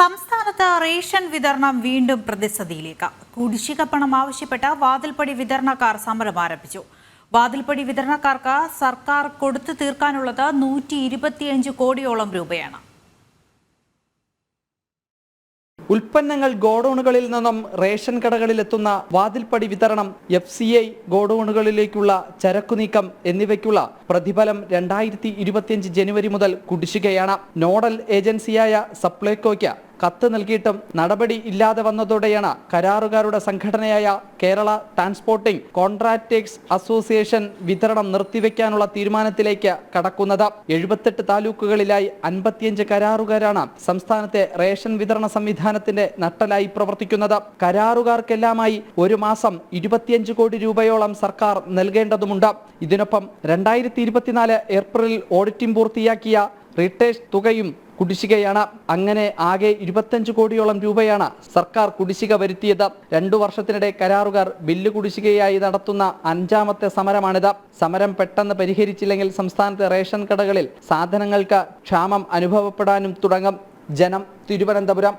സംസ്ഥാനത്ത് റേഷൻ വിതരണം വീണ്ടും പ്രതിസന്ധിയിലേക്ക്. കുടിശ്ശിക പണം ആവശ്യപ്പെട്ട് വാതിൽപ്പടി വിതരണക്കാർ സമരം ആരംഭിച്ചു. വാതിൽപ്പടി വിതരണക്കാർക്ക് സർക്കാർ കൊടുത്തു തീർക്കാനുള്ളത് നൂറ്റി ഇരുപത്തിയഞ്ച് കോടിയോളം രൂപയാണ്. ഉൽപ്പന്നങ്ങൾ ഗോഡൌണുകളിൽ നിന്നും റേഷൻ കടകളിലെത്തുന്ന വാതിൽപ്പടി വിതരണം എഫ് സി ഐ ഗോഡൌണുകളിലേക്കുള്ള ചരക്കു നീക്കം എന്നിവയ്ക്കുള്ള പ്രതിഫലം രണ്ടായിരത്തി ഇരുപത്തിയഞ്ച് ജനുവരി മുതൽ കുടിശ്ശികയാണ്. നോഡൽ ഏജൻസിയായ സപ്ലൈകോയ്ക്ക് കത്ത് നൽകിയിട്ടും നടപടി ഇല്ലാതെ വന്നതോടെയാണ് കരാറുകാരുടെ സംഘടനയായ കേരള ട്രാൻസ്പോർട്ടിംഗ് കോൺട്രാക്ടേഴ്സ് അസോസിയേഷൻ വിതരണം നിർത്തിവെക്കാനുള്ള തീരുമാനത്തിലേക്ക് കടക്കുന്നത്. എഴുപത്തെട്ട് താലൂക്കുകളിലായി അൻപത്തിയഞ്ച് കരാറുകാരാണ് സംസ്ഥാനത്തെ റേഷൻ വിതരണ സംവിധാനത്തിന്റെ നട്ടലായി പ്രവർത്തിക്കുന്നത്. കരാറുകാർക്കെല്ലാമായി ഒരു മാസം ഇരുപത്തിയഞ്ച് കോടി രൂപയോളം സർക്കാർ നൽകേണ്ടതുണ്ട് ഇതിനൊപ്പം രണ്ടായിരത്തി ഏപ്രിലിൽ ഓഡിറ്റിംഗ് പൂർത്തിയാക്കിയ റിട്ടേഴ്സ് തുകയും കുടിശ്ശികയാണ്. അങ്ങനെ ആകെ ഇരുപത്തഞ്ച് കോടിയോളം രൂപയാണ് സർക്കാർ കുടിശ്ശിക വരുത്തിയത്. രണ്ടു വർഷത്തിനിടെ കരാറുകാർ ബില്ല് കുടിശ്ശികയായി നടത്തുന്ന അഞ്ചാമത്തെ സമരമാണിത്. സമരം പെട്ടെന്ന് പരിഹരിച്ചില്ലെങ്കിൽ സംസ്ഥാനത്തെ റേഷൻ കടകളിൽ സാധനങ്ങൾക്ക് ക്ഷാമം അനുഭവപ്പെടാനും തുടങ്ങും. ജനം തിരുവനന്തപുരം